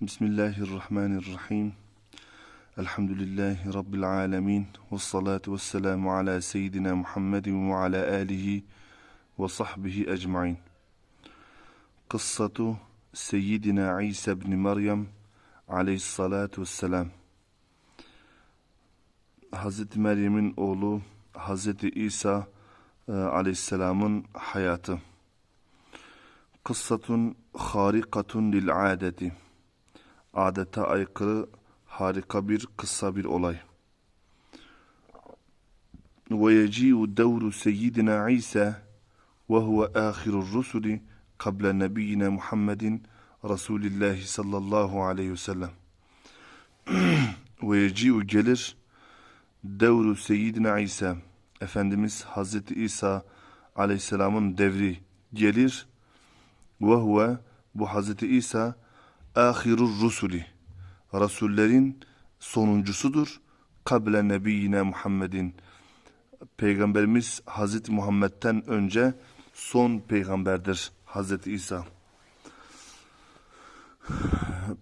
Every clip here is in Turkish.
Bismillahirrahmanirrahim. Elhamdülillahi Rabbil alemin. Ve salatu ve selamu ala seyyidina Muhammedin ve ala alihi ve sahbihi ecmain. Kıssatu Seyyidina İsa ibn Meryem aleyhissalatu vesselam. Hazreti Meryem'in oğlu Hazreti İsa e, aleyhisselamın hayatı. Kıssatun harikatun lil adeti. Adete aykırı harika bir kıssa bir olay. Devru seyyidina İsa ve huve ahirur rusuli kable nebiyyina Muhammedin Resulillahi sallallahu aleyhi ve sellem. ve yeci'u gelir devru seyyidina İsa Efendimiz Hazreti İsa aleyhisselamın devri gelir ve huve bu Hazreti İsa ahirur rusuli Rasullerin sonuncusudur. Kable nebiyyine Muhammedin Peygamberimiz Hazreti Muhammed'den önce son peygamberdir Hazreti İsa.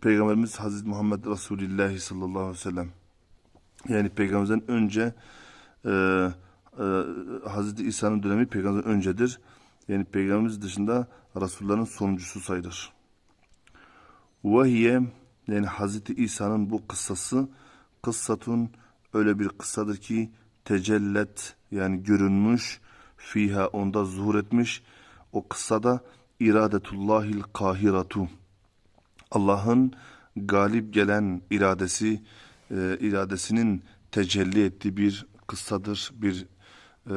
Peygamberimiz Hazreti Muhammed Resulullah sallallahu aleyhi ve sellem. Yani peygamberimizden önce e, e, Hazreti İsa'nın dönemi peygamberimizden öncedir. Yani peygamberimiz dışında Resullerin sonuncusu sayılır. Vahiye yani Hazreti İsa'nın bu kıssası kıssatun öyle bir kıssadır ki tecellet yani görünmüş fiha onda zuhur etmiş o kıssada iradetullahil kahiratu Allah'ın galip gelen iradesi e, iradesinin tecelli ettiği bir kıssadır bir e,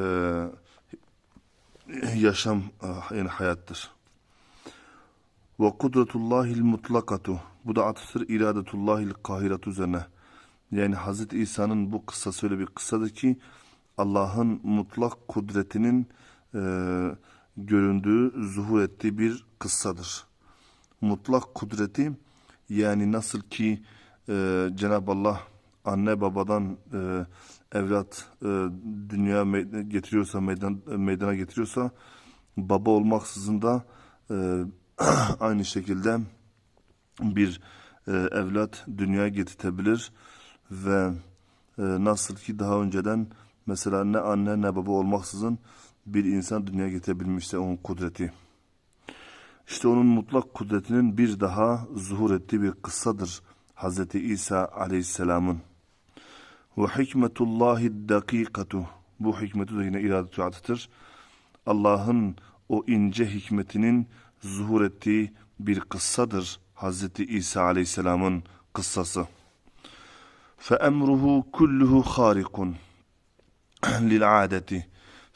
yaşam e, yani hayattır. Ve kudretullahil mutlakatu. Bu da atıftır iradetullahil kahiratu üzerine. Yani Hazreti İsa'nın bu kıssası öyle bir kıssadır ki Allah'ın mutlak kudretinin e, göründüğü, zuhur ettiği bir kıssadır. Mutlak kudreti yani nasıl ki e, Cenab-ı Allah anne babadan e, evlat e, dünya getiriyorsa meydan, meydana getiriyorsa baba olmaksızın da e, aynı şekilde bir e, evlat dünyaya getirtebilir ve e, nasıl ki daha önceden mesela ne anne ne baba olmaksızın bir insan dünyaya getirebilmişse onun kudreti. İşte onun mutlak kudretinin bir daha zuhur ettiği bir kıssadır Hazreti İsa aleyhisselamın. Ve hikmetullahi dakikatu. Bu hikmeti de yine atıtır. Allah'ın o ince hikmetinin zuhur ettiği bir kıssadır Hazreti İsa Aleyhisselam'ın kıssası. فَاَمْرُهُ كُلُّهُ خَارِقٌ لِلْعَادَةِ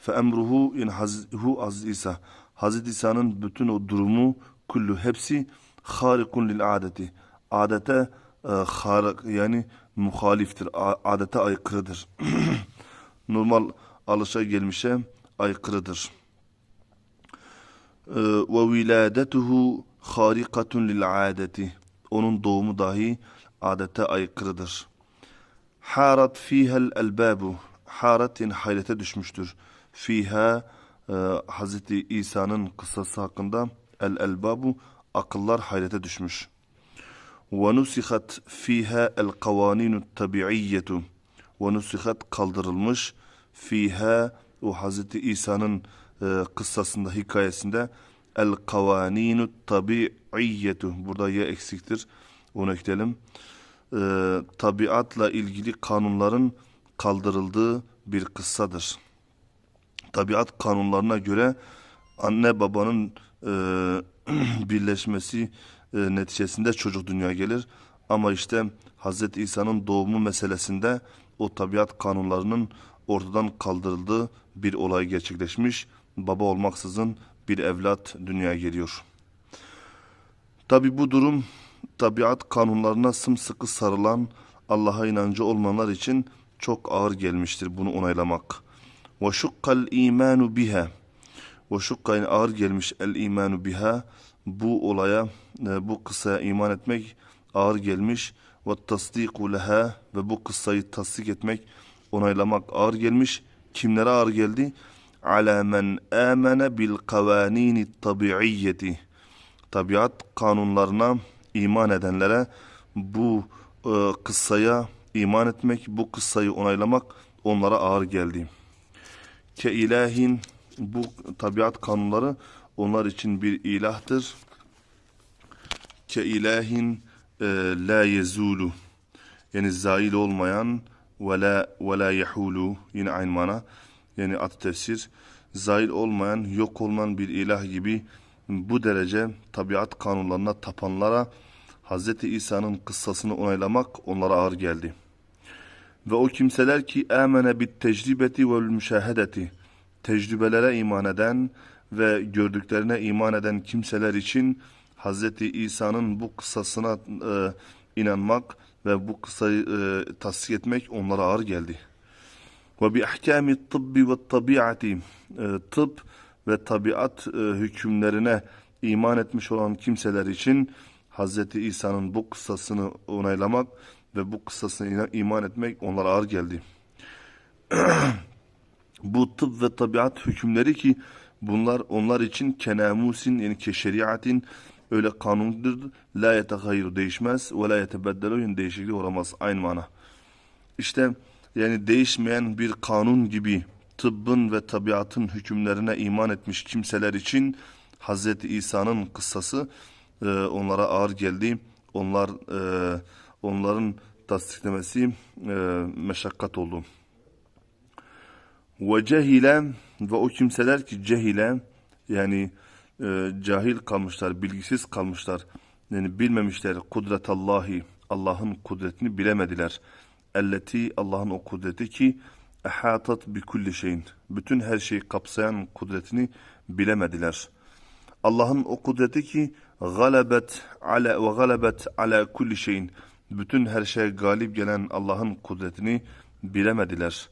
فَاَمْرُهُ yani Hazreti, Hazreti İsa Hazreti İsa'nın bütün o durumu kullu hepsi harikun lil adeti. Adete e, harik yani muhaliftir. Adete aykırıdır. Normal alışa gelmişe aykırıdır. ee, ve viladetuhu harikatun lil adeti. Onun doğumu dahi adete aykırıdır. Harat fihel elbabu. Harat yani hayrete düşmüştür. Fiha e, İsa'nın kıssası hakkında el elbabu akıllar hayrete düşmüş. Ve nusihat fiha el kavaninu tabiiyyetu. Ve nusihat kaldırılmış fiha o Hazreti İsa'nın e, kıssasında, hikayesinde el kavaninu tabiiyyetu. Burada ya eksiktir. Onu ekleyelim. E, tabiatla ilgili kanunların kaldırıldığı bir kıssadır. Tabiat kanunlarına göre anne babanın e, birleşmesi e, neticesinde çocuk dünyaya gelir. Ama işte Hazreti İsa'nın doğumu meselesinde o tabiat kanunlarının ortadan kaldırıldığı bir olay gerçekleşmiş baba olmaksızın bir evlat dünyaya geliyor. Tabi bu durum tabiat kanunlarına sımsıkı sarılan Allah'a inancı olmayanlar için çok ağır gelmiştir bunu onaylamak. Ve şukkal imanu biha. Ve ağır gelmiş el imanu biha. Bu olaya, e, bu kıssaya iman etmek ağır gelmiş. Ve tasdiku leha ve bu kıssayı tasdik etmek, onaylamak ağır gelmiş. Kimlere ağır geldi? Ala men amene bil kavanini tabiiyyeti. Tabiat kanunlarına iman edenlere bu e, kıssaya iman etmek, bu kıssayı onaylamak onlara ağır geldi. Ke ilahin bu tabiat kanunları onlar için bir ilahtır. Ke ilahin e, la yezulu yani zail olmayan ve la, ve la yehulu yine aynı mana yani at tefsir zail olmayan yok olmayan bir ilah gibi bu derece tabiat kanunlarına tapanlara Hz. İsa'nın kıssasını onaylamak onlara ağır geldi. Ve o kimseler ki amene bit tecribeti ve müşahedeti tecrübelere iman eden ve gördüklerine iman eden kimseler için Hz. İsa'nın bu kıssasına e, inanmak ve bu kıssayı e, tasdik etmek onlara ağır geldi. Ve bi ahkami tıbbi ve tabiati e, tıp ve tabiat e, hükümlerine iman etmiş olan kimseler için Hz. İsa'nın bu kıssasını onaylamak ve bu kıssasına iman etmek onlara ağır geldi. bu tıp ve tabiat hükümleri ki bunlar onlar için kenamusin yani keşeriatin öyle kanundur. La yetehayru değişmez ve la yetebeddelu yani değişiklik olamaz. Aynı mana. İşte yani değişmeyen bir kanun gibi tıbbın ve tabiatın hükümlerine iman etmiş kimseler için Hz. İsa'nın kıssası e, onlara ağır geldi. Onlar e, onların tasdiklemesi e, meşakkat oldu. Ve cehile ve o kimseler ki cehile yani e, cahil kalmışlar, bilgisiz kalmışlar. Yani bilmemişler kudretallahi Allah'ın kudretini bilemediler. Elleti Allah'ın o kudreti ki ehatat bi kulli şeyin. Bütün her şeyi kapsayan kudretini bilemediler. Allah'ın o kudreti ki galebet ala ve galebet ala kulli şeyin. Bütün her şeye galip gelen Allah'ın kudretini bilemediler.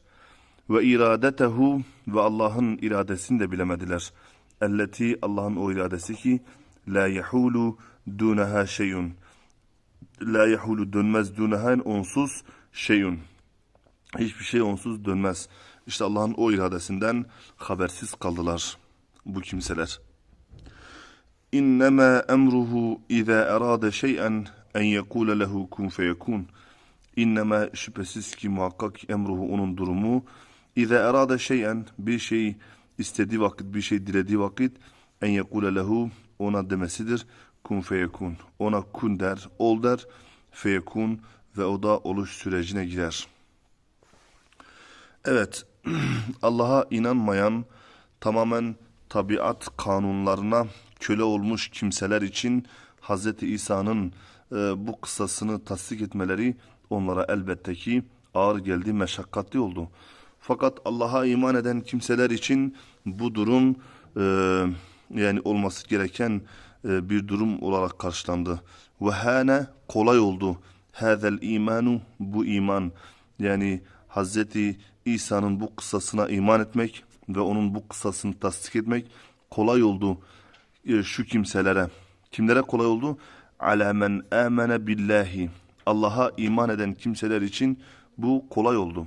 Ve iradetehu ve Allah'ın iradesini de bilemediler. Elleti Allah'ın o iradesi ki la yahulu dunaha şeyun. La yahulu dönmez dunaha onsuz şeyun. Hiçbir şey onsuz dönmez. İşte Allah'ın o iradesinden habersiz kaldılar bu kimseler. İnnemâ emruhu izâ erâde şey'en en yekûle lehu kun feyekûn. İnnemâ şüphesiz ki muhakkak emruhu onun durumu. İzâ erâde şey'en bir şey istediği vakit, bir şey dilediği vakit en yekûle lehu ona demesidir. Kun feyekûn. Ona kun der, ol der. Feyekûn ve o da oluş sürecine girer. Evet, Allah'a inanmayan, tamamen tabiat kanunlarına köle olmuş kimseler için Hz. İsa'nın e, bu kıssasını tasdik etmeleri onlara elbette ki ağır geldi, meşakkatli oldu. Fakat Allah'a iman eden kimseler için bu durum e, yani olması gereken e, bir durum olarak karşılandı. Ve hane kolay oldu. Hazel imanu bu iman yani Hazreti İsa'nın bu kıssasına iman etmek ve onun bu kıssasını tasdik etmek kolay oldu e, şu kimselere. Kimlere kolay oldu? Ala men amene billahi. Allah'a iman eden kimseler için bu kolay oldu.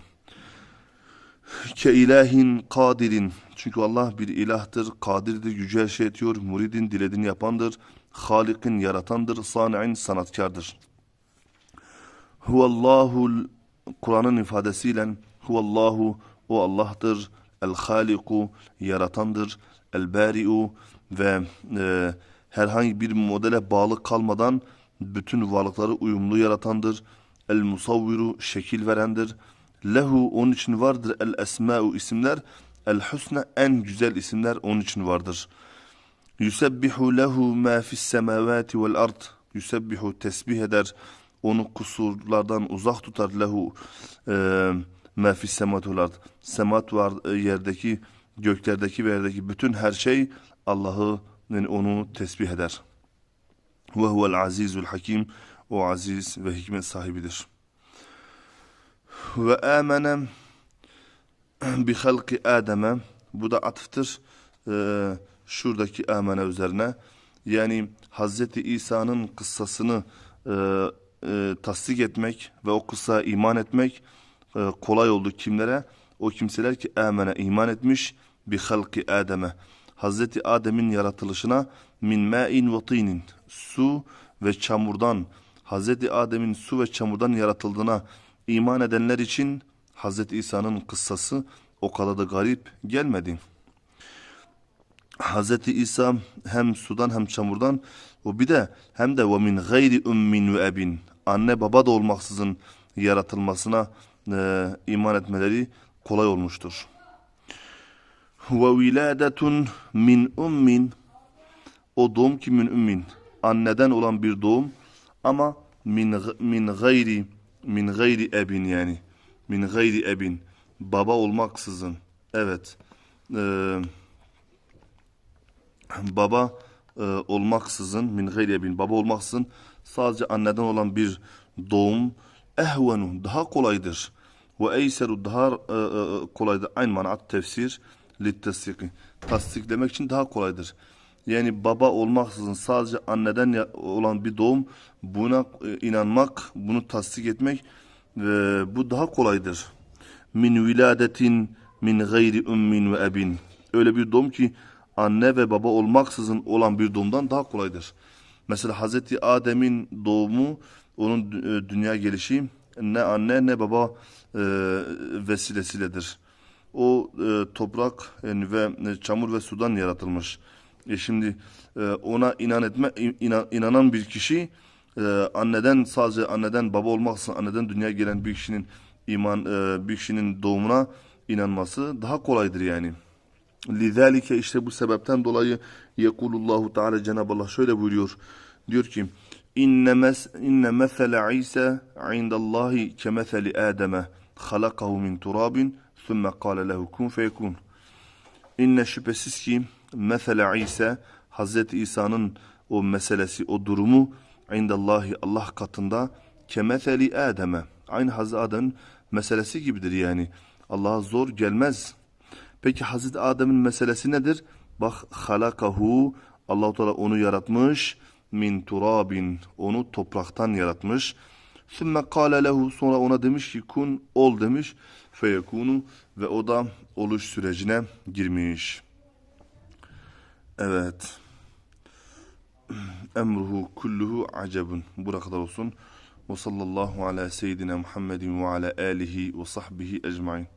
Ke ilahin kadirin. Çünkü Allah bir ilahtır, kadirdir, gücü her şey etiyor, muridin dilediğini yapandır, halikin yaratandır, sani'in sanatkardır. Huvallahu Kur'an'ın ifadesiyle huvallahu o Allah'tır, el-haliku yaratandır, el-bari'u ve e, herhangi bir modele bağlı kalmadan bütün varlıkları uyumlu yaratandır. El-musavviru şekil verendir. Lehu onun için vardır el esma'u isimler. El husna en güzel isimler onun için vardır. Yusebbihu lehu ma fis semavati vel ard. Yusebbihu tesbih eder. Onu kusurlardan uzak tutar lehu e, ma fis semavati vel ard. Semat var e, yerdeki göklerdeki ve yerdeki bütün her şey Allah'ı yani onu tesbih eder. Ve huvel azizul hakim. O aziz ve hikmet sahibidir. Ve amenem bi halki Adem'e bu da atıftır ee, şuradaki amene üzerine yani Hazreti İsa'nın kıssasını e, e, tasdik etmek ve o kıssa iman etmek e, kolay oldu kimlere? O kimseler ki amene iman etmiş bi halki Adem'e Hazreti Adem'in yaratılışına min ma'in ve tinin su ve çamurdan Hazreti Adem'in su ve çamurdan yaratıldığına iman edenler için Hazreti İsa'nın kıssası o kadar da garip gelmedi. Hazreti İsa hem sudan hem çamurdan o bir de hem de ve min gayri ummin ve ebin anne baba da olmaksızın yaratılmasına e, iman etmeleri kolay olmuştur. Ve viladetun min ummin. O doğum ki min ummin? Anneden olan bir doğum ama min min gayri min gayri ebin yani. Min gayri ebin. Baba olmaksızın. Evet. Eee baba e, olmaksızın min gayri ebin baba olmaksızın sadece anneden olan bir doğum ehvenu daha kolaydır. Ve eyseru daha e, e, kolaydır. Aynı manat tefsir littesdiki tasdiklemek için daha kolaydır. Yani baba olmaksızın sadece anneden olan bir doğum buna e, inanmak bunu tasdik etmek e, bu daha kolaydır. Min viladetin min gayri ummin ve ebin. Öyle bir doğum ki anne ve baba olmaksızın olan bir doğumdan daha kolaydır. Mesela Hazreti Adem'in doğumu, onun e, dünya gelişi ne anne ne baba e, vesilesiledir. O e, toprak yani ve e, çamur ve sudan yaratılmış. E şimdi e, ona inan etme inan- inanan bir kişi e, anneden sadece anneden baba olmaksızın anneden dünyaya gelen bir kişinin iman e, bir kişinin doğumuna inanması daha kolaydır yani. Lidalike işte bu sebepten dolayı yekulullahu Teala Cenab-ı Allah şöyle buyuruyor. Diyor ki inne mes inne mesele İsa indallahi kemeseli Adem'e halakahu min turabin thumme kâle lehu kun feyekun. İnne şüphesiz ki mesele İsa Hazreti İsa'nın o meselesi o durumu indallahi Allah katında kemeseli Adem'e aynı Hazreti Adem'in meselesi gibidir yani. Allah'a zor gelmez. Peki Hazreti Adem'in meselesi nedir? Bak halakahu Allahu Teala onu yaratmış min turabin onu topraktan yaratmış. Sümme kâle lehu sonra ona demiş ki kun ol demiş feyekunu ve o da oluş sürecine girmiş. Evet. Emruhu kulluhu acebun. Buraya kadar olsun. Ve sallallahu ala seyyidina Muhammedin ve ala alihi ve sahbihi ecmain.